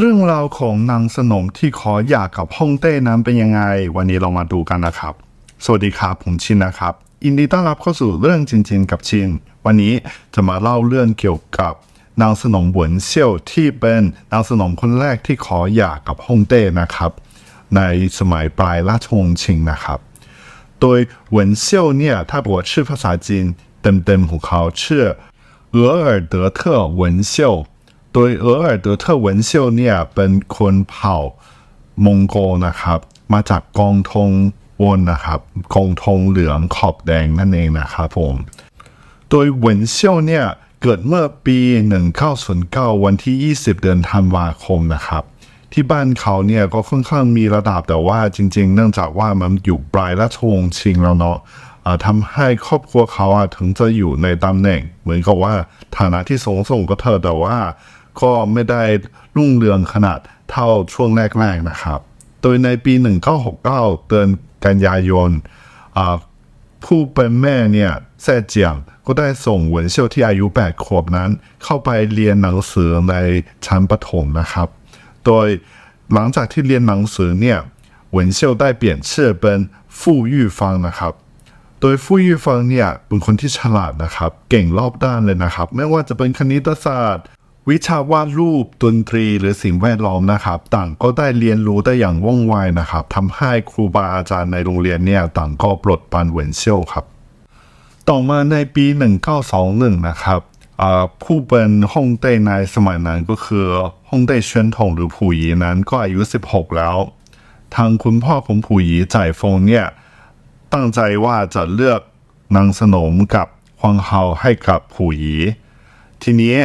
เรื่องราวของนางสนมที่ขอหย่ากกับฮ่องเต้นั้นเป็นยังไง วันนี้เรามาดูกันนะครับ สวัสดีครับผมชินนะครับอินดีต้อนรับเข้าสู่เรื่องจริงๆกับชินวันนี้จะมาเล่าเรื่องเกี่ยวกับนางสนมหวนเซี่ยวที่เป็นนางสนมคนแรกที่ขอหย่ากับฮ่องเต้นะครับ ในสมัยปลายราชวงศ์ชิงนะครับ โดยหวนเซี่ยวเนี่ยถ้าบอกชื่อภาษาจีนเต็มๆของเขาชื่อเออร์เดอเทอหวนเซี่ยว โดยเออร์เดอเทอร์วนเซียลเนี่ยเป็นคนเผ่ามองโกนะครับ มาจากกองทงวนนะครับกองทงเหลืองขอบแดงนั่นเองนะครับผม โดยเวนเซียลเนี่ยเกิดเมื่อปี 1909 วันที่ 20 เดือนธันวาคมนะครับ ที่บ้านเขาเนี่ยก็ค่อนข้างมีระดับแต่ว่าจริง ๆ เนื่องจากว่ามันอยู่ปลายราชวงศ์ชิงแล้วเนาะทำให้ครอบครัวเขาถึงจะอยู่ในตำแหน่ง เหมือนกับว่าฐานะที่สูงส่งก็เธอแต่ว่า ก็ไม่ได้รุ่งเรืองขนาดเท่าช่วงแรกๆนะครับ โดยในปี 1969 เดือนกันยายนผู้เป็นแม่เนี่ยแซ่เจียงก็ได้ส่งหวนเซี่ยวที่อายุ 8 ขวบนั้น เข้าไปเรียนหนังสือในชั้นประถมนะครับ โดยหลังจากที่เรียนหนังสือเนี่ยหวนเซี่ยวได้เปลี่ยนชื่อเป็นฟู่ยู่ฟังนะครับ โดยฟู่ยู่ฟังเนี่ยเป็นคนที่ฉลาดนะครับ เก่งรอบด้านเลยนะครับ ไม่ว่าจะเป็นคณิตศาสตร์ วิชาวาดรูปดนตรีหรือสิ่งแวดล้อมนะครับ ต่างก็ได้เรียนรู้ได้อย่างว่องไวนะครับทำให้ครูบาอาจารย์ในโรงเรียนเนี่ยต่างก็ปลดปรานเหวินเซี่ยวครับ ต่อมาในปี 1921 นะครับผู้เป็นฮ่องเต้ในสมัยนั้นก็คือฮ่องเต้เฉินถงหรือผู่หยีนั้นก็อายุ 16 แล้ว ทางคุณพ่อของผู่หยีจ่ายฟงเนี่ยตั้งใจว่าจะเลือกนางสนมกับฮวางเฮาให้กับผู่หยีทีนี้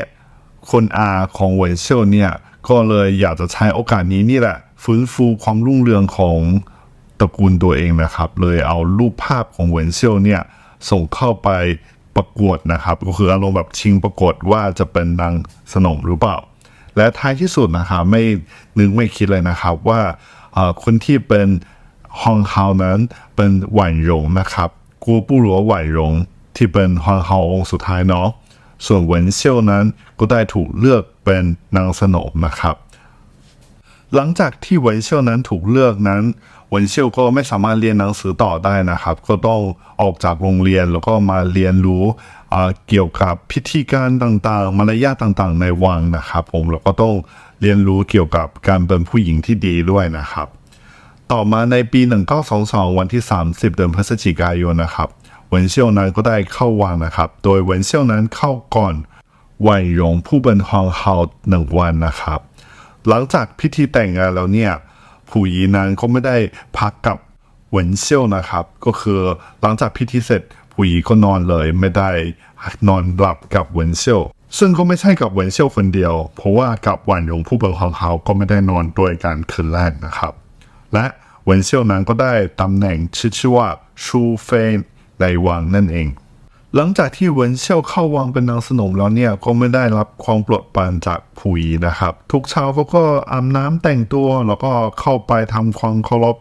คนอาของเวนเซียวเนี่ย ก็เลยอยากจะใช้โอกาสนี้นี่แหละ ฟื้นฟูความรุ่งเรืองของตระกูลตัวเองนะครับ เลยเอารูปภาพของเวนเซียวเนี่ย ส่งเข้าไปประกวดนะครับ ก็คืออารมณ์แบบชิงประกวดว่าจะเป็นนางสนมหรือเปล่า และท้ายที่สุดนะครับไม่นึกไม่คิดเลยนะครับว่าคนที่เป็นฮองเฮานั้นเป็นหวันหยงนะครับกัวปูหลัวหวันหยงที่เป็นฮองเฮาองค์สุดท้ายเนาะ ส่วนเหวินเซียวนั้นก็ได้ถูกเลือกเป็นนางสนมนะครับหลังจากที่เหวินเซียวนั้นถูกเลือกนั้นเหวินเซียวก็ไม่สามารถเรียนหนังสือต่อได้นะครับ ก็ต้องออกจากโรงเรียนแล้วก็มาเรียนรู้เกี่ยวกับพิธีการต่างๆ มารยาทต่างๆ ในวังนะครับผมแล้วก็ต้องเรียนรู้เกี่ยวกับการเป็นผู้หญิงที่ดีด้วยนะครับ ต่อมาในปี 1922 วันที่ 30 เดือนพฤศจิกายนนะครับ เหวินเซี่ยวนั้นก็ได้เข้าวังนะครับ โดยเหวินเซี่ยวนั้นเข้าก่อนหวันหยงผู้เป็นฮองเฮาหนึ่งวันนะครับ หลังจากพิธีแต่งงานแล้วเนี่ยผู้หญิงนั้นก็ไม่ได้พักกับเหวินเซี่ยวนะครับ ก็คือหลังจากพิธีเสร็จผู้หญิงก็นอนเลยไม่ได้นอนหลับกับเหวินเซี่ยวซึ่งก็ไม่ใช่กับเหวินเซี่ยวคนเดียว เพราะว่ากับหวานหยงผู้เป็นของเขาก็ไม่ได้นอนด้วยกันคืนแรกนะครับ และเหวินเซี่ยวนั้นก็ได้ตำแหน่งชื่อชื่อว่าชูเฟน ในวังนั่นเอง หลังจากที่เวินเซี่ยวเข้าวังเป็นนางสนมแล้วเนี่ยก็ไม่ได้รับความโปรดปรานจากผู้หญิงนะครับ ทุกเช้าเขาก็อาบน้ำแต่งตัวแล้วก็เข้าไปทำความเคารพ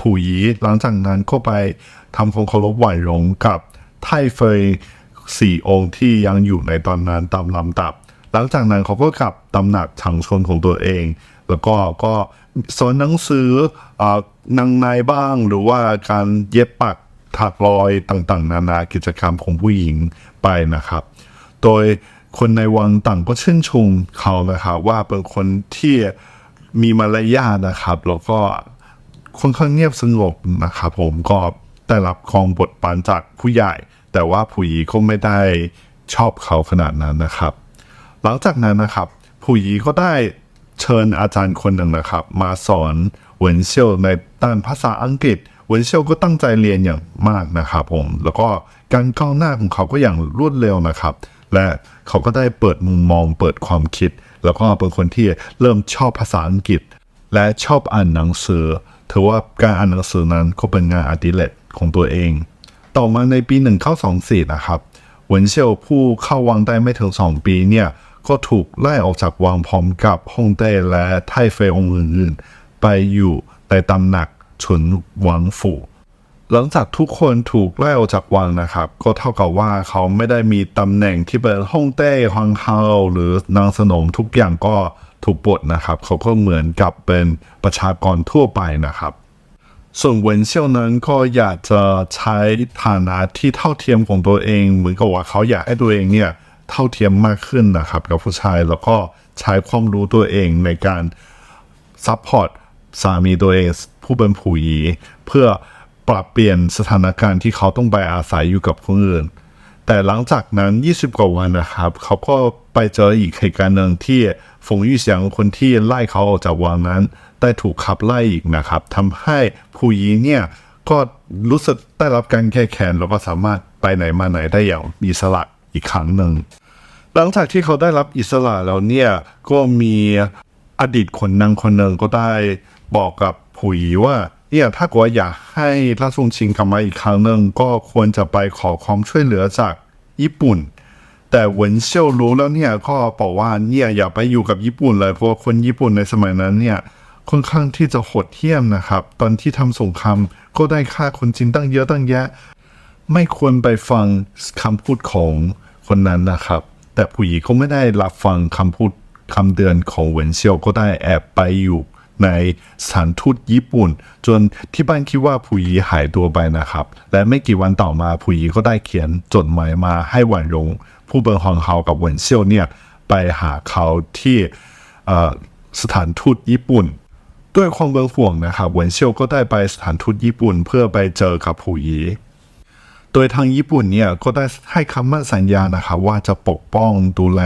ผู้หญิงหลังจากนั้นก็ไปทำความเคารพไหวหลงกับไทเฟยสี่องค์ที่ยังอยู่ในตอนนั้นตามลำดับ หลังจากนั้นเขาก็กลับตำหนักฉังชนของตัวเอง แล้วก็ก็สอนหนังสืออานางในบ้างหรือว่าการเย็บปัก ถักรอยต่างๆ นานากิจกรรมของผู้หญิงไปนะครับ โดยคนในวังต่างก็ชื่นชมเขานะครับว่าเป็นคนที่มีมารยาทนะครับแล้วก็ค่อนข้างเงียบสงบนะครับผมก็ได้รับความบทปานจากผู้ใหญ่ แต่ว่าผู้หญิงก็ไม่ได้ชอบเขาขนาดนั้นนะครับ หลังจากนั้นนะครับ ผู้หญิงก็ได้เชิญอาจารย์คนหนึ่งนะครับ มาสอนเหวินเซียวในด้านภาษาอังกฤษ วนเซี่ยวก็ตั้งใจเรียนอย่างมากนะครับผมแล้วก็การก้าวหน้าของเขาก็อย่างรวดเร็วนะครับ และเขาก็ได้เปิดมุมมองเปิดความคิด แล้วก็เป็นคนที่เริ่มชอบภาษาอังกฤษ และชอบอ่านหนังสือถือว่าการอ่านหนังสือนั้นก็เป็นงานอดิเรกของตัวเอง ต่อมาในปี 1924 นะครับหวนเซี่ยวผู้เข้าวังได้ไม่ถึง 2 ปีเนี่ยก็ถูกไล่ออกจากวังพร้อมกับฮ่องเต้และไทเฟยองอื่นๆไปอยู่ในตำหนัก ฉุนหวังฝูหลังจากทุกคนถูกไล่ออกจากวังนะครับ ก็เท่ากับว่าเขาไม่ได้มีตำแหน่งที่เป็นฮ่องเต้ฮวังเฮาหรือนางสนมทุกอย่างก็ถูกปลดนะครับ เขาก็เหมือนกับเป็นประชากรทั่วไปนะครับ ส่วนเวนเซียวนั้นก็อยากจะใช้ฐานะที่เท่าเทียมของตัวเอง เหมือนกับว่าเขาอยากให้ตัวเองเนี่ยเท่าเทียมมากขึ้นนะครับกับผู้ชายแล้วก็ใช้ความรู้ตัวเองในการซัพพอร์ตสามีตัวเอง ผู้เป็นผู้หญิงเพื่อปรับเปลี่ยนสถานการณ์ที่เขาต้องไปอาศัยอยู่กับคนอื่น แต่หลังจากนั้น 20 กว่าวันนะครับ เขาก็ไปเจออีกเหตุการณ์หนึ่งที่ฟงยี่เสียงคนที่ไล่เขาออกจากวังนั้น ได้ถูกขับไล่อีกนะครับทำให้ผู้หญิงเนี่ยก็รู้สึกได้รับการแค่แขนแล้วก็สามารถไปไหนมาไหนได้อย่างมีสละอีกครั้งหนึ่งหลังจากที่เขาได้รับอิสระแล้วเนี่ยก็มีอดีตคนนางคนหนึ่งก็ได้บอกกับ ผู้หญิงว่าเนี่ยถ้ากิดว่าอยากให้ราชวงศ์ชิงกลับมาอีกครั้งหนึ่งก็ควรจะไปขอความช่วยเหลือจากญี่ปุ่น แต่เหวินเซี่ยวรู้แล้วเนี่ยก็บอกว่าเนี่ยอย่าไปอยู่กับญี่ปุ่นเลยเพราะคนญี่ปุ่นในสมัยนั้นเนี่ยค่อนข้างที่จะโหดเหี้ยมนะครับ ตอนที่ทำสงครามก็ได้ฆ่าคนจีนตั้งเยอะตั้งแยะ ไม่ควรไปฟังคำพูดของคนนั้นนะครับ แต่ผู้หญิงก็ไม่ได้รับฟังคำพูดคำเตือนของเหวินเซียวก็ได้แอบไปอยู่ ในสถานทูตญี่ปุ่น จนที่บ้านคิดว่าผู้หญิงหายตัวไปนะครับ และไม่กี่วันต่อมาผู้หญิงก็ได้เขียนจดหมายมาให้หวันหยงผู้เป็นฮองเฮากับเหวินเซียวเนี่ยไปหาเขาที่สถานทูตญี่ปุ่น ด้วยความเป็นห่วงนะครับเหวินเซียวก็ได้ไปสถานทูตญี่ปุ่น เพื่อไปเจอกับผู้หญิงโดยทางญี่ปุ่นเนี่ยก็ได้ให้คำมั่นสัญญานะครับว่าจะปกป้องดูแล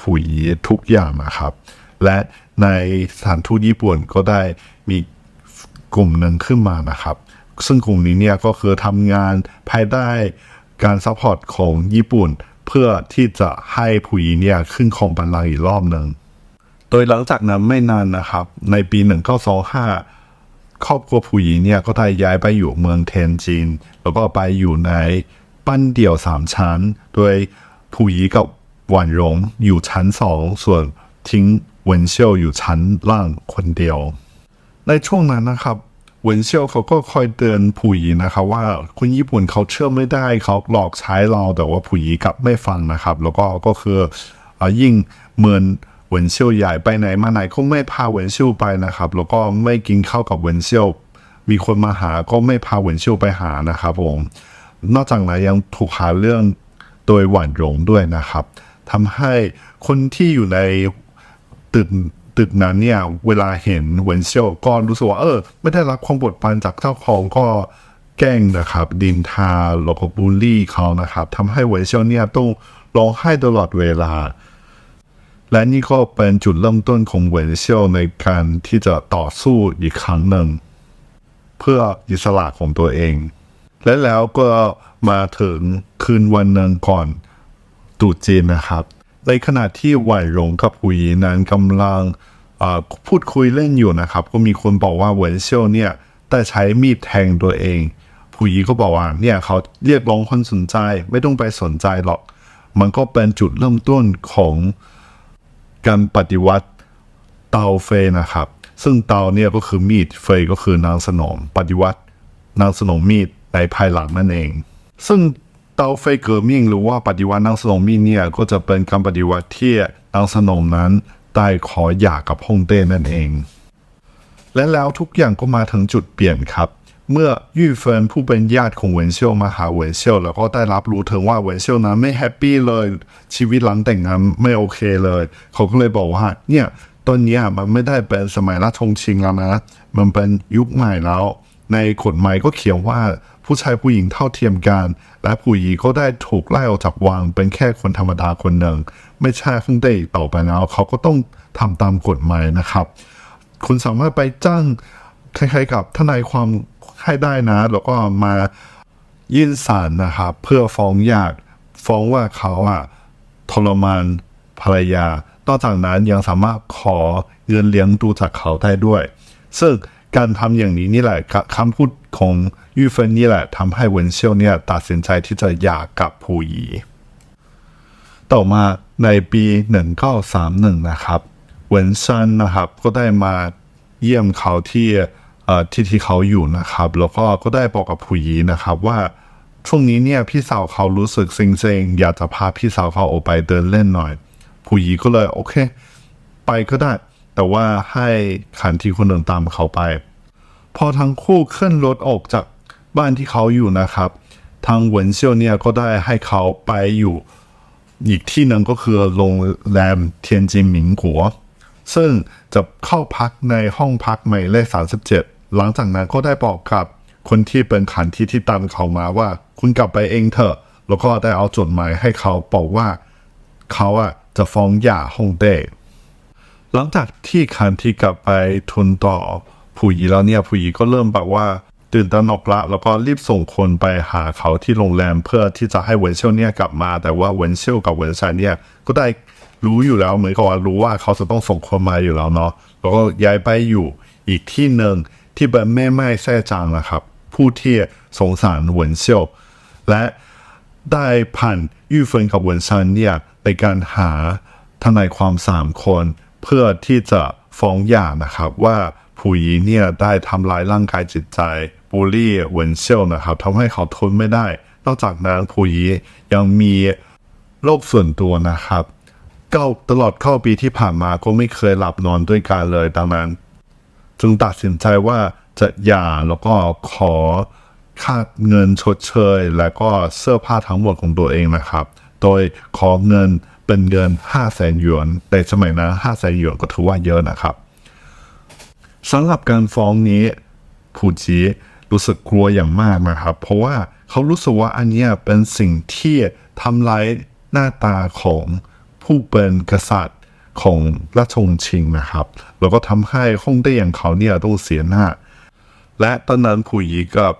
ผู้หญิงทุกอย่างนะครับ และ ในสถานทูตญี่ปุ่นก็ได้มีกลุ่มหนึ่งขึ้นมานะครับ ซึ่งกลุ่มนี้เนี่ยก็คือทำงานภายใต้การซัพพอร์ตของญี่ปุ่น เพื่อที่จะให้ผู้หญิงเนี่ยขึ้นครองบัลลังก์อีกรอบหนึ่งโดยหลังจากนั้นไม่นานนะครับ ในปี 1925 ครอบครัวผู้หญิงเนี่ยก็ได้ย้ายไปอยู่เมืองเทนจิน แล้วก็ไปอยู่ในปั้นเดี่ยวสามชั้น โดยผู้หญิงกับหวานหลงอยู่ชั้นสองส่วนทิ้ง เวนเซียวอยู่ชั้นล่างคนเดียว ในช่วงนั้นนะครับเวนเซียวเขาก็คอยเตือนผู้หญิงนะครับว่าคนญี่ปุ่นเขาเชื่อไม่ได้เขาหลอกใช้เราแต่ว่าผู้หญิงกลับไม่ฟังนะครับ แล้วก็ก็คืออ่ยิ่งเหมือนเวนเซียวใหญ่ไปไหนมาไหนก็ไม่พาเวนเซียวไปนะครับ แล้วก็ไม่กินข้าวกับเวนเซียวมีคนมาหาก็ไม่พาเวนเซียวไปหานะครับผมนอกจากนั้นยังถูกหาเรื่องโดยหวานหลงด้วยนะครับทำให้คนที่อยู่ใน ตึกตึกนั้นเนี่ย เวลาเห็นเวนเซียวก็รู้สึกว่าเออ ไม่ได้รับความปวดปรานจากเจ้าของก็แกล้งนะครับ ดินทาแล้วก็บูลลี่เขานะครับทำให้เวนเซียวเนี่ยต้องร้องไห้ตลอดเวลา และนี่ก็เป็นจุดเริ่มต้นของเวนเซียวในการที่จะต่อสู้อีกครั้งหนึ่ง เพื่ออิสระของตัวเอง และแล้วก็มาถึงคืนวันหนึ่งก่อนตุจีนนะครับ ในขณะที่ไหวหลงกับหุยนั้นกำลังพูดคุยเล่นอยู่นะครับ ก็มีคนบอกว่าเหวินเซียวเนี่ยได้ใช้มีดแทงตัวเองผู้หญิงก็บอกว่าเนี่ยเขาเรียกร้องคนสนใจไม่ต้องไปสนใจหรอก มันก็เป็นจุดเริ่มต้นของการปฏิวัติเตาเฟยนะครับ ซึ่งเตาเนี่ยก็คือมีดเฟยก็คือนางสนมปฏิวัตินางสนมมีดในภายหลังนั่นเอง ซึ่ง เตาเฟเกิดมิ่งหรือว่าปฏิวัตินางสนมมีดเนี่ยก็จะเป็นการปฏิวัติที่นางสนมนั้นได้ขอหย่ากับฮ่องเต้นั่นเอง และแล้วทุกอย่างก็มาถึงจุดเปลี่ยนครับ เมื่อยี่เฟินผู้เป็นญาติของเวินเซียวมาหาเวินเซียวแล้วก็ได้รับรู้ถึงว่าเวินเซียวนั้นไม่แฮปปี้เลย ชีวิตหลังแต่งงานไม่โอเคเลย เขาก็เลยบอกว่าเนี่ยตอนนี้มันไม่ได้เป็นสมัยราชวงศ์ชิงแล้วนะ มันเป็นยุคใหม่แล้ว ในกฎหมายก็เขียนว่า ผู้ชายผู้หญิงเท่าเทียมกัน และผู้หญิงก็ได้ถูกไล่ออกจากวังเป็นแค่คนธรรมดาคนหนึ่ง ไม่ใช่ฮ่งเต้อีกต่อไปแล้วเขาก็ต้องทำตามกฎหมายนะครับ คุณสามารถไปจ้างคล้ายๆกับทนายความให้ได้นะ แล้วก็มายื่นศาลนะครับ เพื่อฟ้องญาติฟ้องว่าเขาอะทรมานภรรยา นอกจากนั้นยังสามารถขอเงินเลี้ยงดูจากเขาได้ด้วย ซึ่งการทำอย่างนี้นี่แหละคำพูดของ ยูเฟนนี่แหละทำให้เวนเซียวเนี่ยตัดสินใจที่จะหย่ากับผู้หญิงต่อมาในปี 1931 นะครับเวนซันนะครับก็ได้มาเยี่ยมเขาที่ที่ที่เขาอยู่นะครับ แล้วก็ก็ได้บอกกับผู้หญิงนะครับว่าช่วงนี้เนี่ยพี่สาวเขารู้สึกเซ็งๆอยากจะพาพี่สาวเขาออกไปเดินเล่นหน่อย ผู้หญิงก็เลยโอเค ไปก็ได้ แต่ว่าให้ขันทีคนอื่นตามเขาไป พอทั้งคู่ขึ้นรถออกจาก บ้านที่เขาอยู่นะครับ ทางเหวินเซียวเนี่ยก็ได้ให้เขาไปอยู่อีกที่หนึ่งก็คือโรงแรมเทียนจินหมิงกัวซึ่งจะเข้าพักในห้องพักหมายเลข37 หลังจากนั้นก็ได้บอกกับคนที่เป็นขันที่ที่ตามเขามาว่า คุณกลับไปเองเถอะ แล้วก็ได้เอาจดหมายให้เขาบอกว่าเขาอะจะฟ้องหย่าฮ่องเต้หลังจากที่คันที่กลับไปทุนต่อผู้หญิงแล้วเนี่ยผู้หญิงก็เริ่มแบบว่า ตื่นตระหนกละแล้วก็รีบส่งคนไปหาเขาที่โรงแรมเพื่อที่จะให้เวนเชลเนี่ยกลับมา แต่ว่าเวนเชลกับเวนชันเนี่ยก็ได้รู้อยู่แล้วเหมือนกับว่ารู้ว่าเขาจะต้องส่งคนมาอยู่แล้วเนาะแล้วก็ย้ายไปอยู่อีกที่หนึ่งที่เป็นแม่ไม้แซ่จางนะครับ ผู้ที่สงสารเวนเชลและได้ผ่านยู่เฟินกับเวนซันเนี่ยในการหาทนายความสามคน เพื่อที่จะฟ้องหย่านะครับว่า ผู้หญิงเนี่ยได้ทำร้ายร่างกายจิตใจบูลลี่เหวินเซลนะครับทำให้เขาทนไม่ได้ นอกจากนั้นผู้หญิงยังมีโรคส่วนตัวนะครับเก้าตลอดเข้าปีที่ผ่านมาก็ไม่เคยหลับนอนด้วยกันเลยดังนั้น จึงตัดสินใจว่าจะหย่าแล้วก็ขอค่าเงินชดเชย และก็เสื้อผ้าทั้งหมดของตัวเองนะครับ โดยขอเงินเป็นเงิน5 0 0แสนหยวนในสมัยนั้น5 0 0แสนหยวนก็ถือว่าเยอะนะครับ สำหรับการฟ้องนี้ผู้จีรู้สึกกลัวอย่างมากนะครับ เพราะว่าเขารู้สึกว่าอันนี้เป็นสิ่งที่ทำร้ายหน้าตาของผู้เป็นกษัตริย์ของราชวงศ์ชิงนะครับ แล้วก็ทำให้ฮ่องเต้อย่างเขาเนี่ยต้องเสียหน้า และตอนนั้นผู้หญิงกับ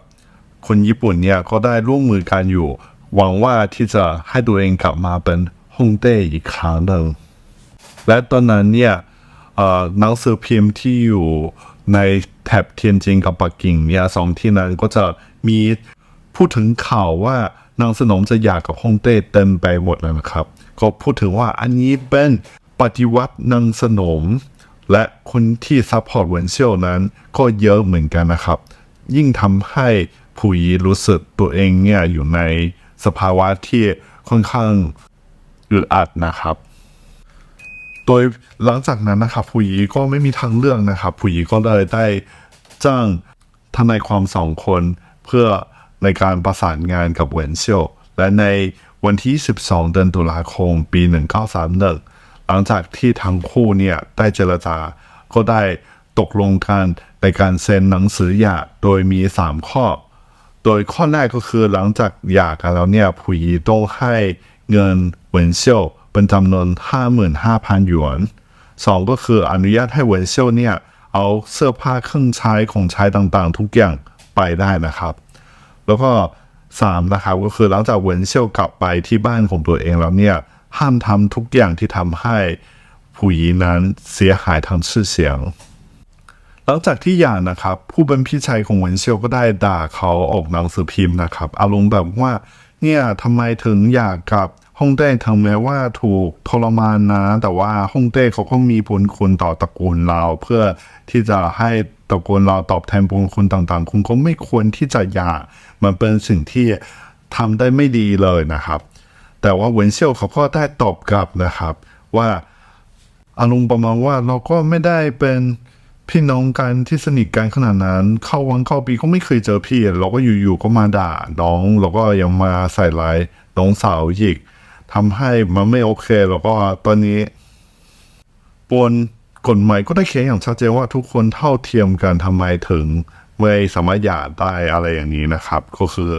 คนญี่ปุ่นเนี่ยก็ได้ร่วมมือกันอยู่ หวังว่าที่จะให้ตัวเองกลับมาเป็นฮ่องเต้อีกครั้งหนึ่งและตอนนั้นเนี่ย หนังสือพิมพ์ที่อยู่ในแถบเทียนจินกับปักกิ่งเนี่ยสองที่นั้นก็จะมีพูดถึงข่าวว่านางสนมจะหย่ากับฮ่องเต้เต็มไปหมดเลยนะครับ ก็พูดถึงว่าอันนี้เป็นปฏิวัตินางสนม และคนที่ซัพพอร์ตเวนเซียวนั้น ก็เยอะเหมือนกันนะครับ ยิ่งทำให้ผู้หญิงรู้สึกตัวเองเนี่ยอยู่ในสภาวะที่ค่อนข้างอึดอัดนะครับ โดยหลังจากนั้นนะครับผู้หญิงก็ไม่มีทางเลือกนะครับผู้หญิงก็เลยได้จ้างทนายความสองคนเพื่อในการประสานงานกับเวินเซียวและในวันที่ 12 เดือนตุลาคม ปี 1931 หลังจากที่ทั้งคู่เนี่ยได้เจรจาก็ได้ตกลงกันในการเซ็นหนังสือหย่าโดยมี 3 ข้อ โดยข้อแรกก็คือหลังจากหย่ากันแล้วเนี่ยผู้หญิงต้องให้เงินเวินเซียว เป็นจำนวน 55,000 หยวนสองก็คืออนุญาตให้เวนเซียวเนี่ย เอาเสื้อผ้าเครื่องใช้ของใช้ต่างๆ ทุกอย่างไปได้นะครับ แล้วก็สามนะครับ ก็คือหลังจากเวนเซี่ยวกลับไปที่บ้านของตัวเองแล้วเนี่ย ห้ามทำทุกอย่างที่ทำให้ผู้หญิงนั้นเสียหายทางชื่อเสียงหลังจากที่หย่านะครับ ผู้เป็นพี่ชายของเหวินเซียวก็ได้ด่าเขาออกหนังสือพิมพ์นะครับ อารมณ์แบบว่าเนี่ยทำไมถึงอยากกับ ฮ่องเต้ถึงแม้ว่าถูกทรมานนะ แต่ว่าฮ่องเต้เขาก็มีบุญคุณต่อตระกูลเรา เพื่อที่จะให้ตระกูลเราตอบแทนบุญคุณต่างๆ คุณก็ไม่ควรที่จะหย่ามันเป็นสิ่งที่ทำได้ไม่ดีเลยนะครับ แต่ว่าเวนเซียวเขาก็ได้ตอบกลับนะครับ ว่าอารมณ์ประมาณว่าเราก็ไม่ได้เป็นพี่น้องกันที่สนิทกันขนาดนั้น เข้าวันเข้าปีก็ไม่เคยเจอพี่เราก็อยู่ๆก็มาด่าน้องแล้วก็ยังมาใส่ร้ายน้องสาวอีก ทำให้มันไม่โอเค แล้วก็ตอนนี้บนกฎหมายก็ได้เขียนอย่างชัดเจนว่าทุกคนเท่าเทียมกันทำไมถึงไม่สามารถหย่าได้อะไรอย่างนี้นะครับ ก็คือ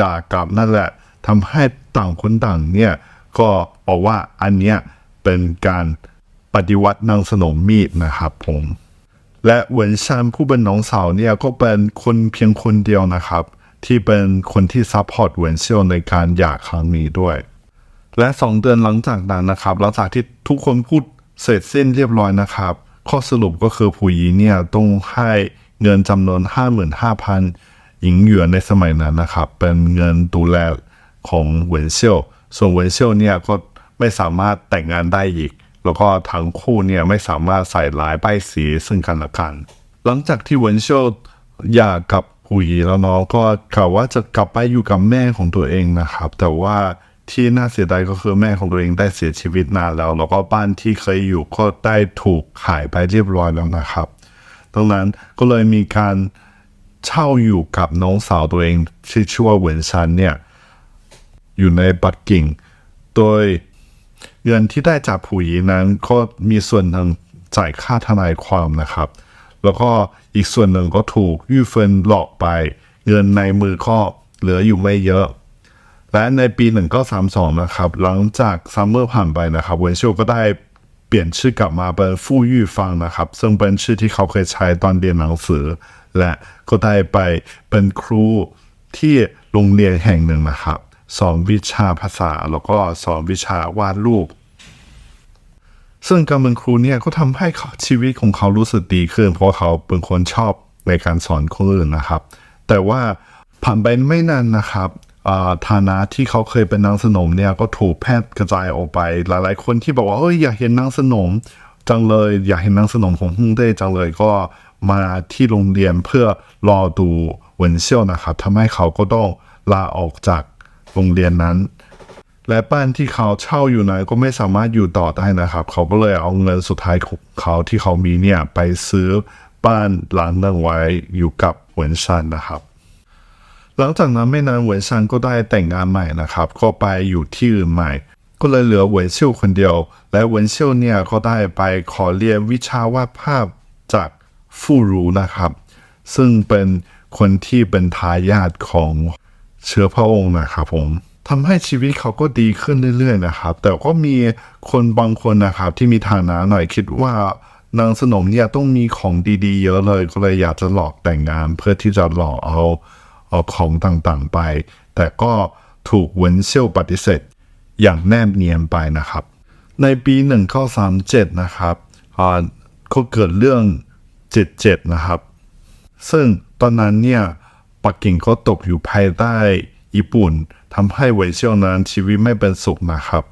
ด่ากลับนั่นแหละทำให้ต่างคนต่างเนี่ย ก็บอกว่าอันเนี้ยเป็นการปฏิวัตินางสนมมีดนะครับผมและเหวินชันผู้เป็นน้องสาวเนี่ยก็เป็นคนเพียงคนเดียวนะครับ ที่เป็นคนที่ซัพพอร์ตเหวินเซียวในการหย่าครั้งนี้ด้วย และสองเดือนหลังจากนั้นนะครับ หลังจากที่ทุกคนพูดเสร็จสิ้นเรียบร้อยนะครับ ข้อสรุปก็คือผู้หญิงเนี่ยต้องให้เงินจำนวน 55,000 หญิงหยวนในสมัยนั้นนะครับ เป็นเงินดูแลของเหวินเซียวส่วนเหวินเซียวเนี่ยก็ไม่สามารถแต่งงานได้อีก แล้วก็ทั้งคู่เนี่ยไม่สามารถใส่ลายป้ายสีซึ่งกันและกัน หลังจากที่เหวินเซียวหย่ากับผู้หญิงแล้วเนาะก็กล่าวว่าจะกลับไปอยู่กับแม่ของตัวเองนะครับ แต่ว่า ที่น่าเสียดายก็คือแม่ของตัวเองได้เสียชีวิตนานแล้ว แล้วก็บ้านที่เคยอยู่ก็ได้ถูกขายไปเรียบร้อยแล้วนะครับดังนั้นก็เลยมีการเช่าอยู่กับน้องสาวตัวเองที่ชื่อว่าเหวินซันเนี่ยอยู่ในปักกิ่ง โดยเงินที่ได้จากผู้หญิงนั้นก็มีส่วนหนึ่งจ่ายค่าทนายความนะครับ แล้วก็อีกส่วนหนึ่งก็ถูกยู่เฟินหลอกไป เงินในมือก็เหลืออยู่ไม่เยอะ และในปี 1932 นะครับ หลังจากซัมเมอร์ผ่านไปนะครับเวนชิวก็ได้เปลี่ยนชื่อกลับมาเป็นฟู่ยู่ฟังนะครับ ซึ่งเป็นชื่อที่เขาเคยใช้ตอนเรียนหนังสือ และก็ได้ไปเป็นครูที่โรงเรียนแห่งหนึ่งนะครับสอนวิชาภาษาแล้วก็สอนวิชาวาดรูป ซึ่งการเป็นครูเนี่ยก็ทำให้ชีวิตของเขารู้สึกดีขึ้น เพราะเขาเป็นคนชอบในการสอนคนอื่นนะครับ แต่ว่าผ่านไปไม่นานนะครับ ฐานะที่เขาเคยเป็นนางสนมเนี่ยก็ถูกแพร่กระจายออกไป หลาย ๆ คนที่บอกว่าเอ้ยอยากเห็นนางสนมจังเลย อยากเห็นนางสนมของฮ่องเต้จังเลยก็มาที่โรงเรียนเพื่อรอดูเหวินเซียวนะครับทำให้เขาก็ต้องลาออกจากโรงเรียนนั้น และบ้านที่เขาเช่าอยู่นั้นก็ไม่สามารถอยู่ต่อได้นะครับ เขาก็เลยเอาเงินสุดท้ายของเขาที่เขามีเนี่ยไปซื้อบ้านหลังหนึ่งไว้อยู่กับเหวินซันนะครับ หลังจากนั้นไม่นานเหวินซันก็ได้แต่งงานใหม่นะครับ ก็ไปอยู่ที่อื่นใหม่ ก็เลยเหลือเหวินเซี่ยวคนเดียว และเหวินเซี่ยวเนี่ยก็ได้ไปขอเรียนวิชาวาดภาพจากฟู่รูนะครับ ซึ่งเป็นคนที่เป็นทายาทของเชื้อพระองค์นะครับผมทำให้ชีวิตเขาก็ดีขึ้นเรื่อยๆนะครับ แต่ก็มีคนบางคนนะครับที่มีฐานะหน่อยคิดว่านางสนมเนี่ยต้องมีของดีๆ เยอะเลยก็เลยอยากจะหลอกแต่งงานเพื่อที่จะหลอกเอา ของต่างๆไป แต่ก็ถูกเวนเซียวปฏิเสธอย่างแนบเนียนไปนะครับ ในปี 1937 นะครับอ่าก็เกิดเรื่อง 77 นะครับ ซึ่งตอนนั้นเนี่ยปักกิ่งก็ตกอยู่ภายใต้ญี่ปุ่นทำให้เวยเซียวนั้นชีวิตไม่เป็นสุขนะครับ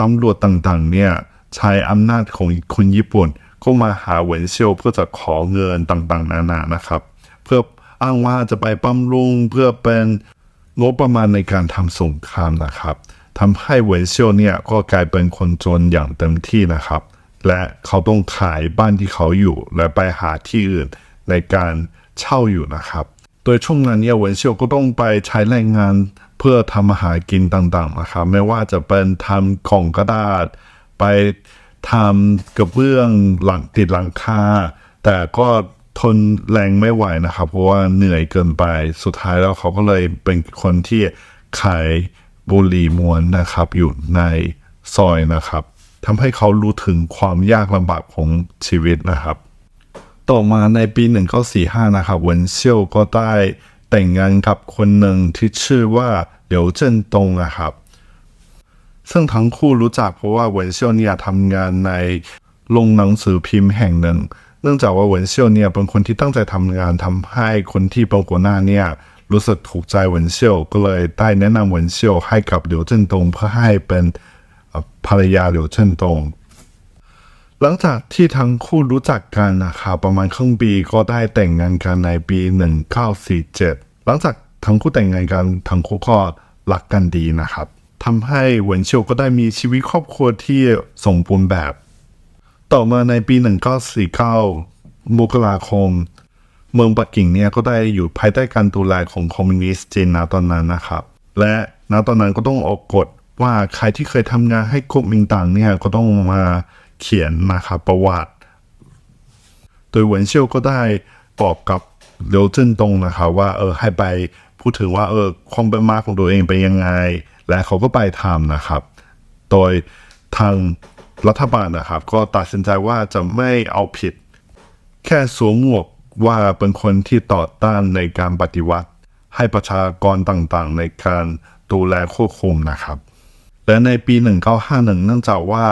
ตำรวจต่างๆเนี่ยใช้อำนาจของคนญี่ปุ่น ก็มาหาเวยเซียวเพื่อจะขอเงินต่างๆ นานานะครับ อ้างว่าจะไปบำรุงเพื่อเป็นงบประมาณในการทำสงครามนะครับทำให้เหวยเซียวเนี่ยก็กลายเป็นคนจนอย่างเต็มที่นะครับ และเขาต้องขายบ้านที่เขาอยู่ และไปหาที่อื่นในการเช่าอยู่นะครับ โดยช่วงนั้นเนี่ยเหวนเซียวก็ต้องไปใช้แรงงานเพื่อทำอาหารกินต่างๆนะครับ ไม่ว่าจะเป็นทำกล่องกระดาษ ไปทำกระเบื้องหลังติดหลังคาแต่ก็ ทนแรงไม่ไหวนะครับ เพราะว่าเหนื่อยเกินไปสุดท้ายแล้วเขาก็เลยเป็นคนที่ขายบุหรี่มวนนะครับ อยู่ในซอยนะครับทำให้เขารู้ถึงความยากลำบากของชีวิตนะครับ ต่อมาในปี 1945 นะครับเหวนเซี่ยวก็ได้แต่งงานกับคนหนึ่งที่ชื่อว่าเหลียวเจิ้นตงนะครับ ซึ่งทั้งคู่รู้จักเพราะว่าเหวนเซี่ยวเนี่ยทำงานในโรงหนังสือพิมพ์แห่งหนึ่ง เนื่องจากว่าเหวินเซี่ยวเนี่ยเป็นคนที่ตั้งใจทำงานทำให้คนที่เป็นหัวหน้าเนี่ยรู้สึกถูกใจเหวินเซี่ยวก็เลยได้แนะนำเหวินเซี่ยวให้กับเหลียวเจิ้นตงเพื่อให้เป็นภรรยาเหลียวเจิ้นตงหลังจากที่ทั้งคู่รู้จักกันนะครับประมาณครึ่งปีก็ได้แต่งงานกันในปี 1947 หลังจากทั้งคู่แต่งงานกันทั้งคู่ก็รักกันดีนะครับทำให้เหวินเชียวก็ได้มีชีวิตครอบครัวที่สมบูรณ์แบบ ต่อมาในปี 1949มกราคม เมืองปักกิ่งเนี่ยก็ได้อยู่ภายใต้การดูแลของคอมมิวนิสต์จีนณตอนนั้นนะครับ และณตอนนั้นก็ต้องออกกฎว่าใครที่เคยทำงานให้ก๊กมินตั๋งเนี่ยก็ต้องมาเขียนนะครับประวัติ โดยเหวินเซี่ยวก็ได้บอกกับเหลียวเจิ้นตงนะครับว่าเออให้ไปพูดถึงว่าเออความเป็นมาของตัวเองเป็นยังไง และเขาก็ไปทำนะครับ โดยทาง รัฐบาลนะครับ ก็ตัดสินใจว่าจะไม่เอาผิด แค่สวมหมวกว่าเป็นคนที่ต่อต้านในการปฏิวัติ ให้ประชากรต่างๆ ในการดูแลควบคุมนะครับ และในปี 1951 เนื่องจากว่า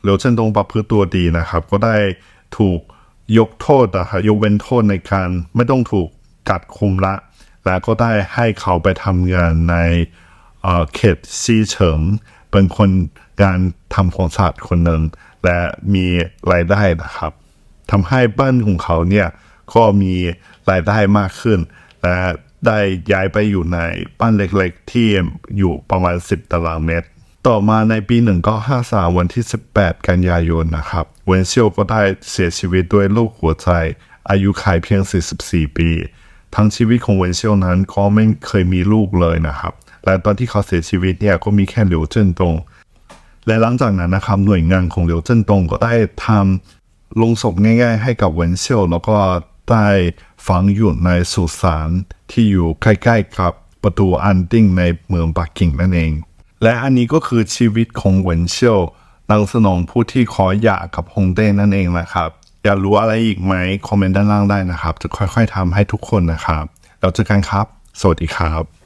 เหลียวเจิ้นตงประพฤติตัวดีนะครับ ก็ได้ถูกยกโทษนะครับยกเว้นโทษในการไม่ต้องถูกกัดคุมละ และก็ได้ให้เขาไปทำงานในเเขตซีเฉิงเป็นคนงาน ทำควาสะอาดคนหนึ่งและมีรายได้นะครับทำให้บ้านของเขาเนี่ยก็มีรายได้มากขึ้น และได้ย้ายไปอยู่ในบ้านเล็กๆ ที่อยู่ประมาณ 10 ตารางเมตร ต่อมาในปี1953 วันที่ 18 กันยายนนะครับเวนเซียวก็ได้เสียชีวิตด้วยโรคหัวใจ อายุขัยเพียง 44 ปี ทั้งชีวิตของเวนเซียวนั้นก็ไม่เคยมีลูกเลยนะครับ และตอนที่เขาเสียชีวิตเนี่ยก็มีแค่เหลียวเจิ้นตง และหลังจากนั้นนะครับหน่วยงานของเหลียวเจิ้นตงก็ได้ทำลงศพง่ายๆ ให้กับเวนเซียวแล้วก็ได้ฝังอยู่ในสุสานที่อยู่ใกล้ๆกับประตูอันติ้งในเมืองปักกิ่งนั่นเอง และอันนี้ก็คือชีวิตของเวนเซียวนางสนองผู้ที่ขอหย่ากับฮงเต้นั่นเองนะครับ อยากรู้อะไรอีกไหมคอมเมนต์ด้านล่างได้นะครับ จะค่อยๆทำให้ทุกคนนะครับ เราเจอกันครับ สวัสดีครับ